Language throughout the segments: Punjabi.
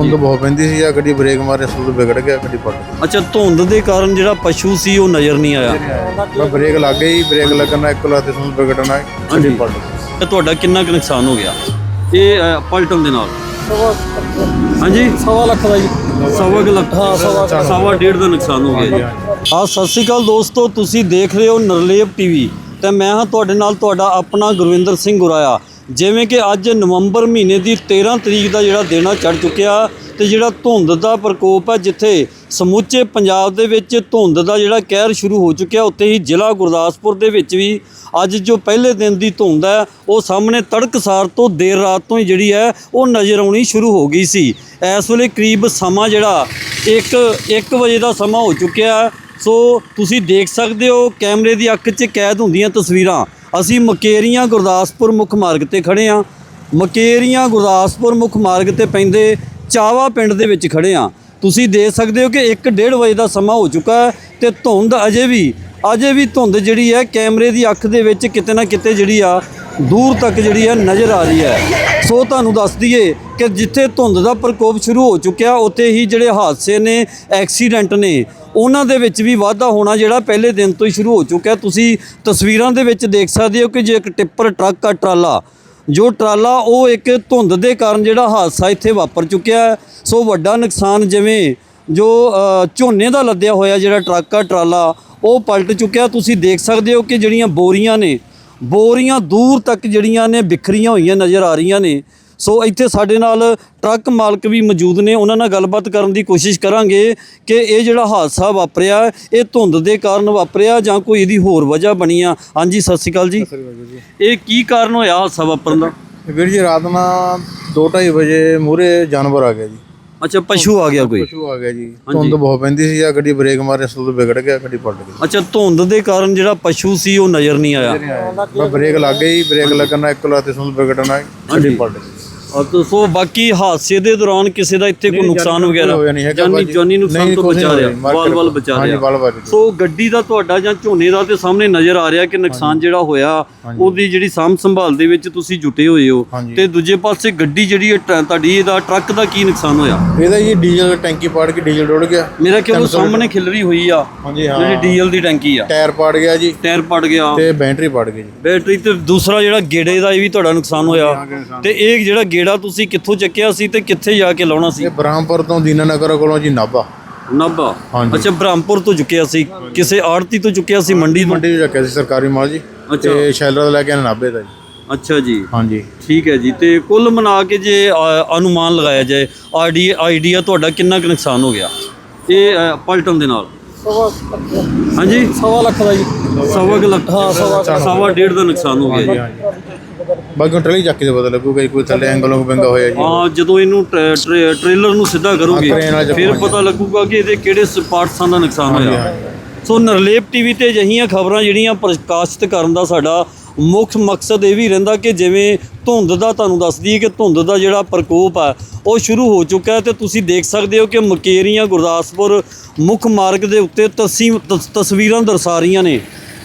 ਧੁੰਦ ਬਹੁਤ ਪੈਂਦੀ ਸੀ ਆ ਗੱਡੀ ਬ੍ਰੇਕ ਮਾਰੇ ਸੂਦ ਵਿਗੜ ਗਿਆ ਗੱਡੀ ਪਲਟ ਗਈ। ਅੱਛਾ ਧੁੰਦ ਦੇ ਕਾਰਨ ਜਿਹੜਾ ਪਸ਼ੂ ਸੀ ਉਹ ਨਜ਼ਰ ਨਹੀਂ ਆਇਆ? ਮੈਂ ਬ੍ਰੇਕ ਲੱਗ ਗਈ ਬ੍ਰੇਕ ਲੱਗਣਾ ਇੱਕ ਲੱਤ ਸੂਦ ਵਿਗੜਨਾ ਗੱਡੀ ਪਲਟ ਗਈ। ਤੇ ਤੁਹਾਡਾ ਕਿੰਨਾ ਕੁ ਨੁਕਸਾਨ ਹੋ ਗਿਆ? ਇਹ ਅ, ਪਲਟਣ ਦੇ ਨਾਲ? ਹਾਂਜੀ? ਸਵਾ ਲੱਖ ਦਾ ਜੀ। ਸਵਾ ਕੁ ਲੱਖ। ਹਾਂ ਸਵਾ ਸਵਾ ਡੇਢ ਦਾ ਨੁਕਸਾਨ ਹੋ ਗਿਆ ਜੀ। ਆ ਸਤਿ ਸ਼੍ਰੀ ਅਕਾਲ ਦੋਸਤੋ ਤੁਸੀਂ ਦੇਖ ਰਹੇ ਹੋ ਨਰਲੇਪ ਟੀਵੀ। ਤੇ ਮੈਂ ਹਾਂ ਤੁਹਾਡੇ ਨਾਲ ਤੁਹਾਡਾ ਆਪਣਾ ਗੁਰਵਿੰਦਰ ਸਿੰਘ ਗੁਰਾਇਆ ਜਿਵੇਂ ਕਿ ਅੱਜ ਨਵੰਬਰ ਮਹੀਨੇ ਦੀ 13 ਤਰੀਕ ਦਾ ਜਿਹੜਾ ਦੇਣਾ ਆ ਚੜ ਚੁੱਕਿਆ ਤੇ ਜਿਹੜਾ ਧੁੰਦ ਦਾ ਪ੍ਰਕੋਪ ਹੈ ਜਿੱਥੇ ਸਮੁੱਚੇ ਪੰਜਾਬ ਦੇ ਵਿੱਚ ਧੁੰਦ ਦਾ ਜਿਹੜਾ ਕਹਿਰ ਸ਼ੁਰੂ ਹੋ ਚੁੱਕਿਆ, ਉੱਥੇ ਹੀ ਜ਼ਿਲ੍ਹਾ ਗੁਰਦਾਸਪੁਰ ਦੇ ਵਿੱਚ ਵੀ ਅੱਜ ਜੋ ਪਹਿਲੇ ਦਿਨ ਦੀ ਧੁੰਦ ਹੈ ਉਹ ਸਾਹਮਣੇ ਤੜਕਸਾਰ ਤੋਂ ਦੇਰ ਰਾਤ ਤੋਂ ਹੀ ਜਿਹੜੀ ਹੈ, ਉਹ ਨਜ਼ਰ ਆਉਣੀ ਸ਼ੁਰੂ ਹੋ ਗਈ ਸੀ। ਇਸ ਵੇਲੇ ਕਰੀਬ ਸਮਾਂ ਜਿਹੜਾ 1 1 ਵਜੇ ਦਾ ਸਮਾਂ ਹੋ ਚੁੱਕਿਆ। ਸੋ ਤੁਸੀਂ ਦੇਖ ਸਕਦੇ ਹੋ ਕੈਮਰੇ ਦੀ ਅੱਖ 'ਚ ਕੈਦ ਹੁੰਦੀਆਂ ਤਸਵੀਰਾਂ। ਅਸੀਂ ਮਕੇਰੀਆਂ ਗੁਰਦਾਸਪੁਰ ਮੁੱਖ ਮਾਰਗ ਤੇ ਖੜੇ ਹਾਂ ਮਕੇਰੀਆਂ ਗੁਰਦਾਸਪੁਰ ਮੁੱਖ ਮਾਰਗ ਤੇ ਪੈਂਦੇ ਚਾਵਾ ਪਿੰਡ ਦੇ ਵਿੱਚ ਖੜੇ ਹਾਂ ਤੁਸੀਂ ਦੇਖ ਸਕਦੇ ਹੋ ਕਿ 1:30 ਵਜੇ ਦਾ ਸਮਾਂ ਹੋ ਚੁੱਕਾ ਹੈ ਤੇ ਧੁੰਦ ਅਜੇ ਵੀ ਅਜੇ ਵੀ ਧੁੰਦ ਜਿਹੜੀ ਹੈ ਕੈਮਰੇ ਦੀ ਅੱਖ ਦੇ ਵਿੱਚ ਕਿਤੇ ਨਾ ਕਿਤੇ ਜਿਹੜੀ ਆ ਦੂਰ ਤੱਕ ਜਿਹੜੀ ਹੈ ਨਜ਼ਰ ਆ ਰਹੀ ਹੈ। ਸੋ ਤੁਹਾਨੂੰ ਦੱਸ ਦਈਏ ਕਿ ਜਿੱਥੇ ਧੁੰਦ ਦਾ ਪ੍ਰਕੋਪ ਸ਼ੁਰੂ ਹੋ ਚੁੱਕਿਆ, ਉੱਥੇ ਹੀ ਜਿਹੜੇ ਹਾਦਸੇ ਨੇ, ਐਕਸੀਡੈਂਟ ਨੇ ਉਹਨਾਂ ਦੇ ਵਿੱਚ ਵੀ ਵਾਧਾ ਹੋਣਾ ਜਿਹੜਾ ਪਹਿਲੇ ਦਿਨ ਤੋਂ ਹੀ ਸ਼ੁਰੂ ਹੋ ਚੁੱਕਾ ਤੁਸੀਂ ਤਸਵੀਰਾਂ ਦੇ ਵਿੱਚ ਦੇਖ ਸਕਦੇ ਹੋ ਕਿ ਜੇ ਇੱਕ ਟਿੱਪਰ, ਟਰੱਕ, ਆ ਟਰਾਲਾ, ਜੋ ਟਰਾਲਾ ਉਹ ਇੱਕ ਧੁੰਦ ਦੇ ਕਾਰਨ ਜਿਹੜਾ ਹਾਦਸਾ ਇੱਥੇ ਵਾਪਰ ਚੁੱਕਿਆ ਸੋ ਵੱਡਾ ਨੁਕਸਾਨ ਜਿਵੇਂ ਜੋ ਝੋਨੇ ਦਾ ਲੱਦਿਆ ਹੋਇਆ ਜਿਹੜਾ ਟਰੱਕ, ਆ ਟਰਾਲਾ, ਉਹ ਪਲਟ ਚੁੱਕਿਆ। ਤੁਸੀਂ ਦੇਖ ਸਕਦੇ ਹੋ ਕਿ ਜਿਹੜੀਆਂ ਬੋਰੀਆਂ ਨੇ, ਬੋਰੀਆਂ ਦੂਰ ਤੱਕ ਜਿਹੜੀਆਂ ਨੇ ਬਿਖਰੀਆਂ ਹੋਈਆਂ ਨਜ਼ਰ ਆ ਰਹੀਆਂ ਨੇ। ਸੋ ਇੱਥੇ ਸਾਡੇ ਨਾਲ ਟਰੱਕ ਮਾਲਕ ਵੀ ਮੌਜੂਦ ਨੇ। ਉਹਨਾਂ ਨਾਲ ਗੱਲਬਾਤ ਕਰਨ ਦੀ ਕੋਸ਼ਿਸ਼ ਕਰਾਂਗੇ ਕਿ ਇਹ ਜਿਹੜਾ ਹਾਦਸਾ ਵਾਪਰਿਆ ਇਹ ਧੁੰਦ ਦੇ ਕਾਰਨ ਵਾਪਰਿਆ ਜਾਂ ਕੋਈ ਇਹਦੀ ਹੋਰ ਵਜ੍ਹਾ ਬਣੀ ਆ। ਹਾਂਜੀ ਸਤਿ ਸ਼੍ਰੀ ਅਕਾਲ ਜੀ। ਇਹ ਕੀ ਕਾਰਨ ਹੋਇਆ ਹਾਦਸਾ ਵਾਪਰਨ ਦਾ? ਵੀਰ ਜੀ ਰਾਤ ਨੂੰ 2:30 ਵਜੇ ਮੂਰੇ ਜਾਨਵਰ ਆ ਗਿਆ ਜੀ। ਅੱਛਾ ਪਸ਼ੂ ਆ ਗਿਆ ਕੋਈ? ਪਸ਼ੂ ਆ ਗਿਆ ਜੀ। ਧੁੰਦ ਬਹੁਤ ਪੈਂਦੀ ਸੀ ਆ ਗੱਡੀ ਬ੍ਰੇਕ ਮਾਰੇ ਸੂਦ ਵਿਗੜ ਗਿਆ ਗੱਡੀ ਪਲਟ ਗਈ। ਅੱਛਾ ਧੁੰਦ ਦੇ ਕਾਰਨ ਜਿਹੜਾ ਪਸ਼ੂ ਸੀ ਉਹ ਨਜ਼ਰ ਨਹੀਂ ਆਇਆ? ਬ੍ਰੇਕ ਲੱਗ ਗਈ ਬ੍ਰੇਕ ਲੱਗਣਾ ਇੱਕ ਲੱਤ ਸੂਦ ਵਿਗੜਨਾ ਗੱਡੀ ਪਲਟ ਗਈ। ਔਰ ਸੋ ਬਾਕੀ ਹਾਦਸੇ ਦੇ ਦੌਰਾਨ ਕਿਸੇ ਦਾ ਇੱਥੇ ਕੋਈ ਨੁਕਸਾਨ ਵਗੈਰਾ ਜਾਨੀ। ਜਾਨੀ ਨੁਕਸਾਨ ਤੋਂ ਬਚਾ ਰਿਹਾ। ਵਾਲ ਵਾਲ ਬਚਾ ਰਿਹਾ। ਸੋ ਗੱਡੀ ਦਾ ਤੁਹਾਡਾ ਜਾਂ ਝੋਨੇ ਦਾ ਤੇ ਸਾਹਮਣੇ ਨਜ਼ਰ ਆ ਰਿਹਾ ਕਿ ਨੁਕਸਾਨ ਜਿਹੜਾ ਹੋਇਆ ਉਹਦੀ ਜਿਹੜੀ ਸਾਂਭ ਸੰਭਾਲ ਦੇ ਵਿੱਚ ਤੁਸੀਂ ਜੁਟੇ ਹੋਏ ਹੋ। ਤੇ ਦੂਜੇ ਪਾਸੇ ਗੱਡੀ ਜਿਹੜੀ ਤੁਹਾਡੀ ਇਹਦਾ ਟਰੱਕ ਦਾ ਕੀ ਨੁਕਸਾਨ ਹੋਇਆ? ਇਹਦਾ ਜੀ ਡੀਜ਼ਲ ਟੈਂਕੀ ਪਾੜ ਕੇ ਡੀਜ਼ਲ ਡੁੱਲ ਗਿਆ। ਮੇਰਾ ਕਿ ਉਹ ਸਾਹਮਣੇ ਖਿਲਰੀ ਹੋਈ ਆ। ਜਿਹੜੀ ਡੀਜ਼ਲ ਦੀ ਟੈਂਕੀ ਆ। ਟਾਇਰ ਪਾੜ ਗਿਆ ਜੀ। ਟਾਇਰ ਪੜ ਗਿਆ। ਤੇ ਬੈਟਰੀ ਪਾੜ ਗਈ ਜੀ। ਬੈਟਰੀ ਤੇ ਦੂਸਰਾ ਜਿਹੜਾ ਗੇੜੇ ਦਾ ਇਹ ਵੀ ਤੁਹਾਡਾ ਨੁਕਸਾਨ ਹੋਇਆ। ਤੇ ਇਹ ਜਿਹੜਾ ਗੇੜਾ ਤੁਸੀਂ ਕਿੱਥੋਂ ਚੱਕਿਆ ਸੀ ਤੇ ਕਿੱਥੇ ਜਾ ਕੇ ਲਾਉਣਾ ਸੀ? ਇਹ ਬ੍ਰਹਮਪੁਰ ਤੋਂ ਦੀਨਾਨਗਰ ਕੋਲੋਂ ਜੀ ਨਾਭਾ। ਨਾਭਾ? ਹਾਂਜੀ। ਅੱਛਾ ਬ੍ਰਹਮਪੁਰ ਤੋਂ ਚੁੱਕਿਆ ਸੀ। ਕਿਸੇ ਆੜਤੀ ਤੋਂ ਚੁੱਕਿਆ ਸੀ ਮੰਡੀ ਤੋਂ? ਮੰਡੀ ਚ ਰੱਖਿਆ ਸੀ ਸਰਕਾਰੀ ਮਾਲ ਜੀ। ਅੱਛਾ। ਤੇ ਸ਼ੈਲਰ ਦਾ ਲੈ ਕੇ ਨਾਭੇ ਦਾ ਜੀ। ਅੱਛਾ ਜੀ। ਹਾਂਜੀ। ਠੀਕ ਹੈ ਜੀ। ਤੇ ਕੁੱਲ ਮਿਲਾ ਕੇ ਜੇ ਅ, ਅਨੁਮਾਨ ਲਗਾਇਆ ਜਾਏ ਆਈਡੀ ਆਈਡੀਆ ਤੁਹਾਡਾ ਕਿੰਨਾ ਕੁ ਨੁਕਸਾਨ ਹੋ ਗਿਆ? ਇਹ ਅ, ਪਲਟਣ ਦੇ ਨਾਲ? ਸਵਾ ਹਾਂਜੀ? ਸਵਾ ਲੱਖ ਦਾ ਜੀ। ਸਵਾ ਕੁ ਲੱਖ। ਹਾਂ ਸਵਾ ਸਵਾ ਡੇਢ ਦਾ ਨੁਕਸਾਨ ਹੋ ਗਿਆ ਜੀ। ਬਾਕੀ ਟਰਲੀ ਚੱਕ ਤਾਂ ਪਤਾ ਲੱਗੂਗਾ ਜੀ ਕੋਈ ਥੱਲੇ ਐਂਗਲੋਂ ਬੰਗਾ ਹੋਇਆ ਜੀ। ਹਾਂ ਜਦੋਂ ਇਹਨੂੰ ਟਰੈ- ਟਰੈ- ਟ੍ਰੇਲਰ ਨੂੰ ਸਿੱਧਾ ਕਰੋਗੇ ਹਾਂ, ਟ੍ਰੇਨ ਵਾਲਾ ਫਿਰ ਪਤਾ ਲੱਗੂਗਾ ਕਿ ਇਹਦੇ ਕਿਹੜੇ ਪਾਰਟਸਾਂ ਦਾ ਨੁਕਸਾਨ ਹੋਇਆ। ਸੋ ਨਰਲੇਪ ਟੀਵੀ ਤੇ ਅਜਿਹੀਆਂ ਖਬਰਾਂ ਜਿਹੜੀਆਂ ਪ੍ਰਕਾਸ਼ਿਤ ਕਰਨ ਦਾ ਸਾਡਾ ਮੁੱਖ ਮਕਸਦ ਇਹ ਵੀ ਰਹਿੰਦਾ ਕਿ ਜਿਵੇਂ ਧੁੰਦ ਦਾ ਤੁਹਾਨੂੰ ਦੱਸ ਦਈਏ ਕਿ ਧੁੰਦ ਦਾ ਜਿਹੜਾ ਪ੍ਰਕੋਪ ਆ ਉਹ ਸ਼ੁਰੂ ਹੋ ਚੁੱਕਾ ਹੈ ਤੇ ਤੁਸੀਂ ਦੇਖ ਸਕਦੇ ਹੋ ਕਿ ਮਕੇਰੀਆਂ ਗੁਰਦਾਸਪੁਰ ਮੁੱਖ ਮਾਰਗ ਦੇ ਉੱਤੇ ਤਸੀ ਤਸ- ਤਸਵੀਰਾਂ ਦਰਸਾ ਰਹੀਆਂ ਨੇ।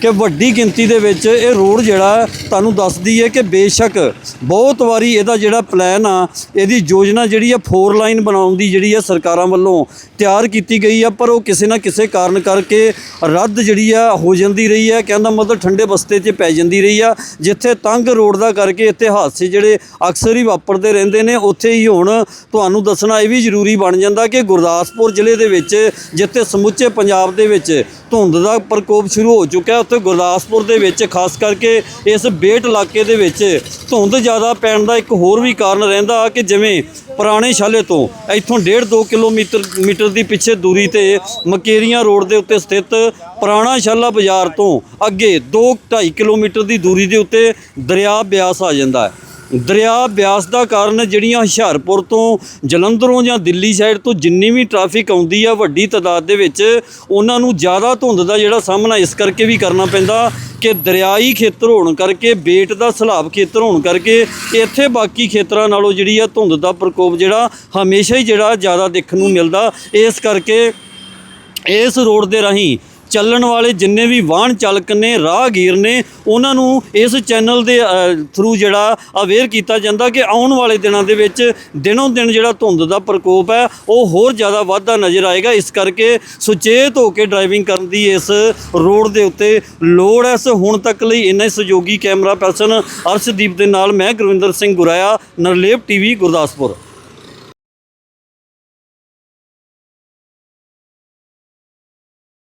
ਕਿ ਵੱਡੀ ਗਿਣਤੀ ਦੇ ਵਿੱਚ ਇਹ ਰੋਡ ਜਿਹੜਾ ਤੁਹਾਨੂੰ ਦੱਸਦੀ ਹੈ ਕਿ ਬੇਸ਼ੱਕ ਬਹੁਤ ਵਾਰੀ ਇਹਦਾ ਜਿਹੜਾ ਪਲਾਨ ਆ, ਇਹਦੀ ਯੋਜਨਾ ਜਿਹੜੀ ਆ ਫੋਰ ਲਾਈਨ ਬਣਾਉਣ ਦੀ ਜਿਹੜੀ ਆ ਸਰਕਾਰਾਂ ਵੱਲੋਂ ਤਿਆਰ ਕੀਤੀ ਗਈ ਆ, ਪਰ ਉਹ ਕਿਸੇ ਨਾ ਕਿਸੇ ਕਾਰਨ ਕਰਕੇ ਰੱਦ ਜਿਹੜੀ ਆ ਹੋ ਜਾਂਦੀ ਰਹੀ ਹੈ, ਕਹਿੰਦਾ ਮਤਲਬ ਠੰਡੇ ਬਸਤੇ 'ਚ ਪੈ ਜਾਂਦੀ ਰਹੀ ਆ, ਜਿੱਥੇ ਤੰਗ ਰੋਡ ਦਾ ਕਰਕੇ ਇੱਥੇ ਹਾਦਸੇ ਜਿਹੜੇ ਅਕਸਰ ਹੀ ਵਾਪਰਦੇ ਰਹਿੰਦੇ ਨੇ, ਉੱਥੇ ਹੀ ਹੁਣ ਤੁਹਾਨੂੰ ਦੱਸਣਾ ਇਹ ਵੀ ਜ਼ਰੂਰੀ ਬਣ ਜਾਂਦਾ ਕਿ ਗੁਰਦਾਸਪੁਰ ਜ਼ਿਲ੍ਹੇ ਦੇ ਵਿੱਚ ਜਿੱਥੇ ਸਮੁੱਚੇ ਪੰਜਾਬ ਦੇ ਵਿੱਚ ਧੁੰਦ ਦਾ ਪ੍ਰਕੋਪ ਸ਼ੁਰੂ ਹੋ ਚੁੱਕਾ ਹੈ ਉੱਥੇ ਗੁਰਦਾਸਪੁਰ ਦੇ ਵਿੱਚ, ਖਾਸ ਕਰਕੇ ਇਸ ਬੇਟ ਇਲਾਕੇ ਦੇ ਵਿੱਚ ਧੁੰਦ ਜ਼ਿਆਦਾ ਪੈਣ ਦਾ ਇੱਕ ਹੋਰ ਵੀ ਕਾਰਨ ਰਹਿੰਦਾ ਕਿ ਜਿਵੇਂ ਪੁਰਾਣੇ ਸ਼ਾਲੇ ਤੋਂ ਇੱਥੋਂ 1.5 2 ਕਿਲੋਮੀਟਰ, ਮੀਟਰ ਦੀ ਪਿੱਛੇ ਦੂਰੀ ਤੇ ਮਕੇਰੀਆਂ ਰੋਡ ਦੇ ਉੱਤੇ ਸਥਿਤ ਪੁਰਾਣਾ ਸ਼ਾਲਾ ਬਾਜ਼ਾਰ ਤੋਂ ਅੱਗੇ 2 2.5 ਕਿਲੋਮੀਟਰ ਦੀ ਦੂਰੀ ਦੇ ਉੱਤੇ ਦਰਿਆ ਬਿਆਸ ਆ ਜਾਂਦਾ ਹੈ। ਦਰਿਆ ਬਿਆਸ ਦਾ ਕਾਰਨ ਜਿਹੜੀਆਂ ਹੁਸ਼ਿਆਰਪੁਰ ਤੋਂ ਜਲੰਧਰੋਂ ਜਾਂ ਦਿੱਲੀ ਸਾਈਡ ਤੋਂ ਜਿੰਨੀ ਵੀ ਟ੍ਰੈਫਿਕ ਆਉਂਦੀ ਆ, ਵੱਡੀ ਤਾਦਾਦ ਦੇ ਵਿੱਚ ਉਹਨਾਂ ਨੂੰ ਜ਼ਿਆਦਾ ਧੁੰਦ ਦਾ ਜਿਹੜਾ ਸਾਹਮਣਾ ਇਸ ਕਰਕੇ ਵੀ ਕਰਨਾ ਪੈਂਦਾ ਕਿ ਦਰਿਆਈ ਖੇਤਰ ਹੋਣ ਕਰਕੇ, ਬੇਟ ਦਾ ਸਲਾਬ ਖੇਤਰ ਹੋਣ ਕਰਕੇ ਇੱਥੇ ਬਾਕੀ ਖੇਤਰਾਂ ਨਾਲੋਂ ਜਿਹੜੀ ਆ ਧੁੰਦ ਦਾ ਪ੍ਰਕੋਪ ਜਿਹੜਾ ਹਮੇਸ਼ਾ ਹੀ ਜਿਹੜਾ ਜ਼ਿਆਦਾ ਦੇਖਣ ਨੂੰ ਮਿਲਦਾ। ਇਸ ਕਰਕੇ ਇਸ ਰੋਡ ਦੇ ਰਾਹੀਂ ਚੱਲਣ ਵਾਲੇ ਜਿੰਨੇ ਵੀ ਵਾਹਨ ਚਾਲਕ ਨੇ, ਰਾਹਗੀਰ ਨੇ, ਉਹਨਾਂ ਨੂੰ ਇਸ ਚੈਨਲ ਦੇ ਥਰੂ ਜਿਹੜਾ ਅਵੇਅਰ ਕੀਤਾ ਜਾਂਦਾ ਕਿ ਆਉਣ ਵਾਲੇ ਦਿਨਾਂ ਦੇ ਵਿੱਚ ਦਿਨੋਂ ਦਿਨ ਜਿਹੜਾ ਧੁੰਦ ਦਾ ਪ੍ਰਕੋਪ ਹੈ, ਉਹ ਹੋਰ ਜ਼ਿਆਦਾ ਵੱਧਦਾ ਨਜ਼ਰ ਆਏਗਾ। ਇਸ ਕਰਕੇ ਸੁਚੇਤ ਹੋ ਕੇ ਡਰਾਈਵਿੰਗ ਕਰਨ ਦੀ ਇਸ ਰੋਡ ਦੇ ਉੱਤੇ ਲੋੜ ਹੈ। ਸੋ ਹੁਣ ਤੱਕ ਲਈ ਇੰਨਾ ਸਹਿਯੋਗੀ ਕੈਮਰਾ ਪਰਸਨ ਅਰਸ਼ਦੀਪ ਦੇ ਨਾਲ ਮੈਂ ਗੁਰਵਿੰਦਰ ਸਿੰਘ ਗੁਰਾਇਆ, ਨਰਲੇਪ ਟੀਵੀ, ਗੁਰਦਾਸਪੁਰ।